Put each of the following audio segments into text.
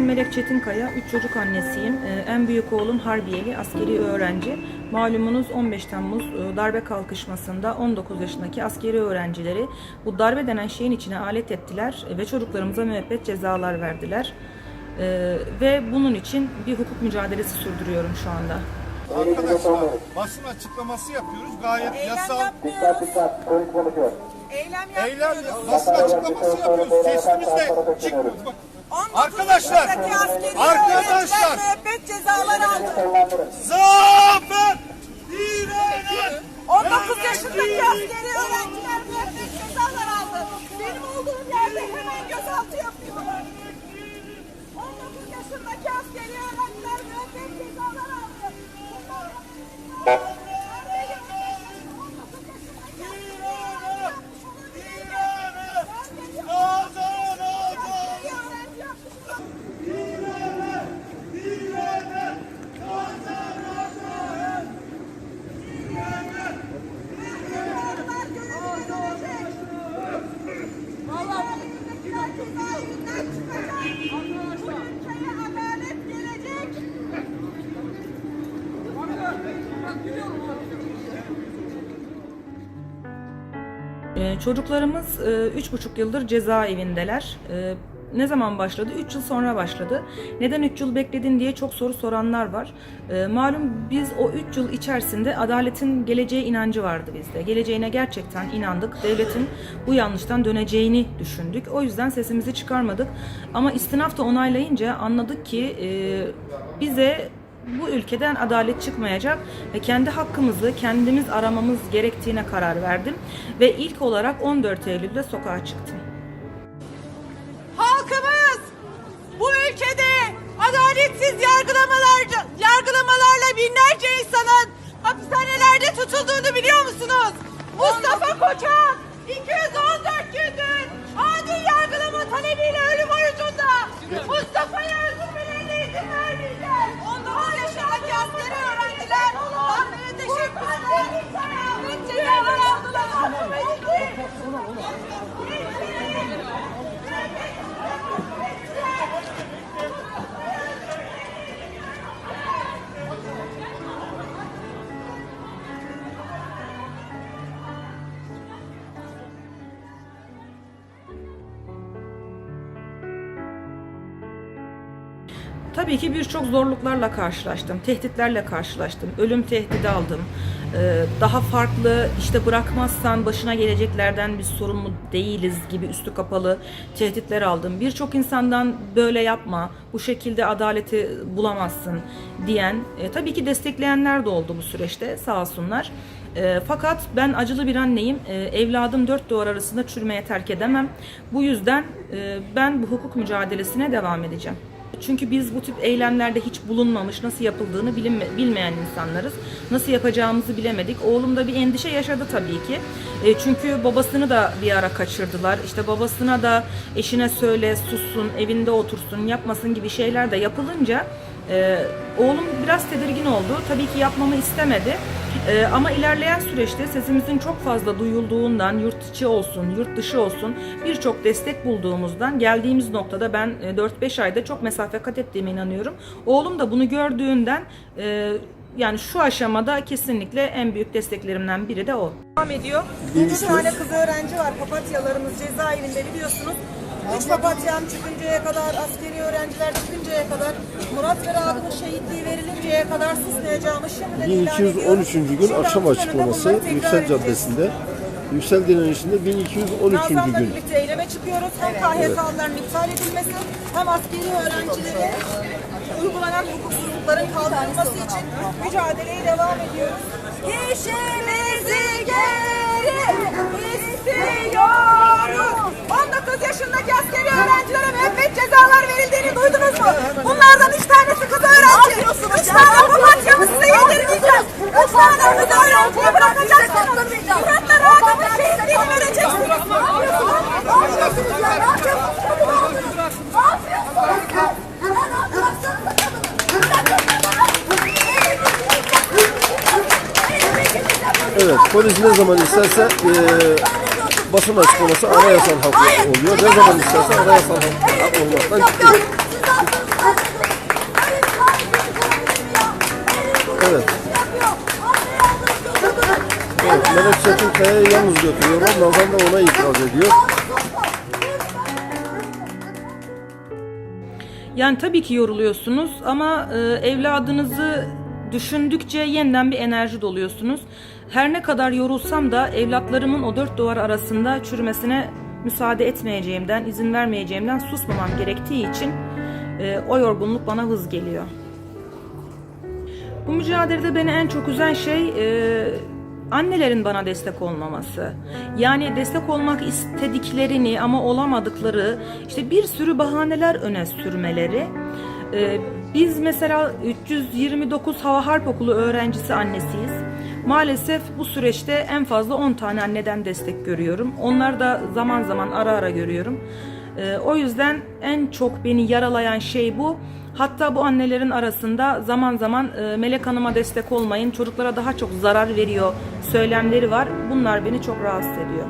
Melek Çetinkaya, 3 çocuk annesiyim. Ee, En büyük oğlum Harbiyeli, askeri öğrenci. Malumunuz 15 Temmuz e, darbe kalkışmasında 19 yaşındaki askeri öğrencileri bu darbe denen şeyin içine alet ettiler ve çocuklarımıza müebbet cezalar verdiler. Ee, Ve bunun için bir hukuk mücadelesi sürdürüyorum şu anda. Arkadaşlar basın açıklaması yapıyoruz. Gayet Eylem yasal. yapmıyoruz. Eylem Eylem yapmıyoruz. basın açıklaması yapıyoruz. Sesimiz de çıkmıyor. Bak, 19 Arkadaşlar, arkadaşlar. müebbet cezalar aldı. Zafer! direnen 19 yaşındaki askeri öğrenciler müebbet cezalar aldı. Benim olduğum yerde hemen gözaltı yapıyorlar. 19 yaşındaki askeri öğrenciler müebbet cezalar aldı. adalet gelecek. Ee, Çocuklarımız e, üç buçuk yıldır cezaevindeler. Ne zaman başladı? 3 yıl sonra başladı. Neden 3 yıl bekledin diye çok soru soranlar var. Ee, Malum biz o 3 yıl içerisinde adaletin geleceğe inancı vardı bizde. Geleceğine gerçekten inandık. Devletin bu yanlıştan döneceğini düşündük. O yüzden sesimizi çıkarmadık. Ama istinaf da onaylayınca anladık ki e, bize bu ülkeden adalet çıkmayacak ve kendi hakkımızı kendimiz aramamız gerektiğine karar verdim ve ilk olarak 14 Eylül'de sokağa çıktım. Binlerce insanın hapishanelerde tutulduğunu biliyor musunuz? Mustafa Koçak 214 gündür adil yargılama talebiyle ölüm orucunda. Mustafa'yı öldürmelerine izin vermeyeceğiz. 19 yaşındaki askeri öğrenciler Tanrı'ya teşekkürler. Ahmet cezalar Tabii ki birçok zorluklarla karşılaştım, tehditlerle karşılaştım, ölüm tehdidi aldım. Ee, Daha farklı işte bırakmazsan başına geleceklerden biz sorumlu değiliz gibi üstü kapalı tehditler aldım. Birçok insandan böyle yapma, bu şekilde adaleti bulamazsın diyen, e, tabii ki destekleyenler de oldu bu süreçte sağ olsunlar. E, fakat ben acılı bir anneyim. E, evladım dört duvar arasında çürümeye terk edemem. Bu yüzden e, ben bu hukuk mücadelesine devam edeceğim. Çünkü biz bu tip eylemlerde hiç bulunmamış, nasıl yapıldığını bilinme- bilmeyen insanlarız. Nasıl yapacağımızı bilemedik. Oğlum da bir endişe yaşadı tabii ki. E, çünkü babasını da bir ara kaçırdılar. İşte babasına da eşine söyle, sussun, evinde otursun, yapmasın gibi şeyler de yapılınca e, oğlum biraz tedirgin oldu. Tabii ki yapmamı istemedi. E, ama ilerleyen süreçte sesimizin çok fazla duyulduğundan, yurt içi olsun, yurt dışı olsun birçok destek bulduğumuzdan geldiğimiz noktada ben e, 4-5 ayda çok mesafe kat ettiğime inanıyorum. Oğlum da bunu gördüğünden e, yani şu aşamada kesinlikle en büyük desteklerimden biri de o. Devam ediyor. 3 tane kız öğrenci var. Papatyalarımız cezaevinde biliyorsunuz. Üç papatyam çıkıncaya kadar, askeri öğrenciler çıkıncaya kadar, Murat ve şehitliği verilinceye kadar susmayacağımız şimdiden ilan ediyorum. 1213. gün Şimdi akşam açıklaması bunları tekrar Yüksel edeceğiz. Caddesi'nde. Yüksel direnişinde 1213. Nazan'la gün. birlikte eyleme çıkıyoruz. Hem KHK'ların iptal edilmesi hem askeri öğrencilere uygulanan hukuksuzlukların kaldırılması için mücadeleye devam ediyoruz. İşimizi geri istiyoruz. 19 yaşındaki askeri öğrencilere müebbet cezalar verildiğini duydunuz mu? Bunlardan 3 tanesi kız öğrenci. 3 tane papatyamı size yedirmeyeceğiz. 3 tane kız öğrenciyi bırakacaksınız. Murat'la Rahat'ın şehitliğini vereceksiniz. Ne yapıyorsunuz? Ne yapıyorsunuz ya? Ne? Evet, polis ne zaman isterse eee basın açıklaması anayasal hak oluyor. Ne zaman isterse anayasal hak olmaktan çıkıyor. Evet. Evet, Melek Çetin Kaya'yı yalnız götürüyorlar. Nazan da ona itiraz ediyor. Yani tabii ki yoruluyorsunuz ama e, evladınızı düşündükçe yeniden bir enerji doluyorsunuz. Her ne kadar yorulsam da evlatlarımın o dört duvar arasında çürümesine müsaade etmeyeceğimden, izin vermeyeceğimden susmamam gerektiği için e, o yorgunluk bana hız geliyor. Bu mücadelede beni en çok üzen şey e, annelerin bana destek olmaması. Yani destek olmak istediklerini ama olamadıkları işte bir sürü bahaneler öne sürmeleri. E, biz mesela 329 Hava Harp Okulu öğrencisi annesiyiz. Maalesef bu süreçte en fazla 10 tane anneden destek görüyorum. Onlar da zaman zaman ara ara görüyorum. Ee, o yüzden en çok beni yaralayan şey bu. Hatta bu annelerin arasında zaman zaman e, Melek Hanım'a destek olmayın, çocuklara daha çok zarar veriyor söylemleri var. Bunlar beni çok rahatsız ediyor.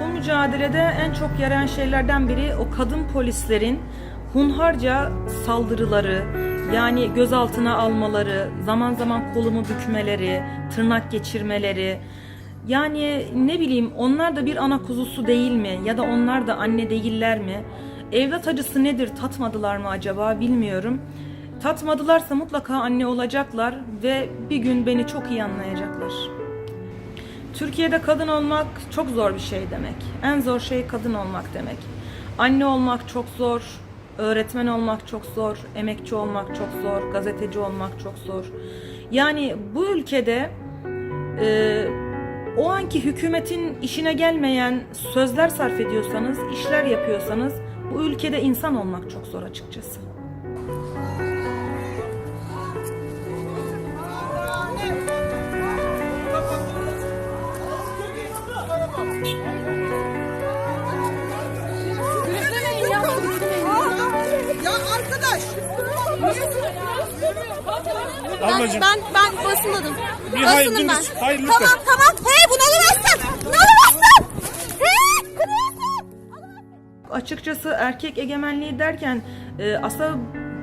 Bu mücadelede en çok yarayan şeylerden biri o kadın polislerin hunharca saldırıları, yani gözaltına almaları, zaman zaman kolumu bükmeleri, tırnak geçirmeleri. Yani ne bileyim onlar da bir ana kuzusu değil mi ya da onlar da anne değiller mi? Evlat acısı nedir tatmadılar mı acaba bilmiyorum. Tatmadılarsa mutlaka anne olacaklar ve bir gün beni çok iyi anlayacaklar. Türkiye'de kadın olmak çok zor bir şey demek. En zor şey kadın olmak demek. Anne olmak çok zor, öğretmen olmak çok zor, emekçi olmak çok zor, gazeteci olmak çok zor. Yani bu ülkede e, o anki hükümetin işine gelmeyen sözler sarf ediyorsanız, işler yapıyorsanız bu ülkede insan olmak çok zor açıkçası. Ya Ablacığım. Ben ben basınladım. Bir Basınım hayırlınız. ben. Hayır lütfen. Tamam tamam. Hey bunu alamazsın. Bunu alamazsın. Hey kırıyorsun. Açıkçası erkek egemenliği derken e, aslında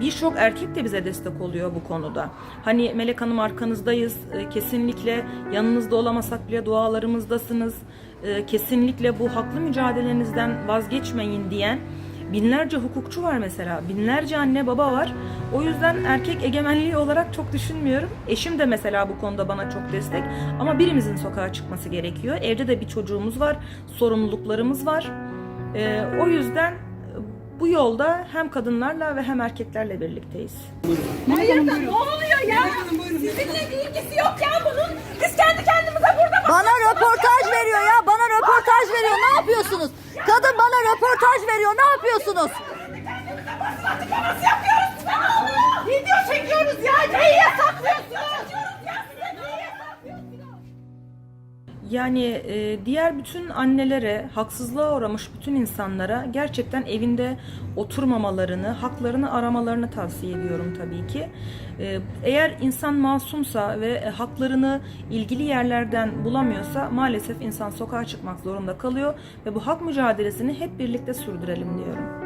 birçok erkek de bize destek oluyor bu konuda. Hani Melek Hanım arkanızdayız. E, kesinlikle yanınızda olamasak bile dualarımızdasınız. E, kesinlikle bu haklı mücadelenizden vazgeçmeyin diyen binlerce hukukçu var mesela. Binlerce anne baba var. O yüzden erkek egemenliği olarak çok düşünmüyorum. Eşim de mesela bu konuda bana çok destek. Ama birimizin sokağa çıkması gerekiyor. Evde de bir çocuğumuz var. Sorumluluklarımız var. Ee, o yüzden bu yolda hem kadınlarla ve hem erkeklerle birlikteyiz. Hayır da ne oluyor ya? Sizinle bir ilgisi yok ya bunun. Biz kendi kendimize burada Bana röportaj veriyor ya. Bana röportaj veriyor. Ne yapıyorsunuz? Kadın bana röportaj. Oluyor? Video çekiyoruz ya. Yasaklıyorsunuz? Neyi yasaklıyorsunuz? Yani e, diğer bütün annelere, haksızlığa uğramış bütün insanlara gerçekten evinde oturmamalarını, haklarını aramalarını tavsiye ediyorum tabii ki. E, eğer insan masumsa ve e, haklarını ilgili yerlerden bulamıyorsa maalesef insan sokağa çıkmak zorunda kalıyor ve bu hak mücadelesini hep birlikte sürdürelim diyorum.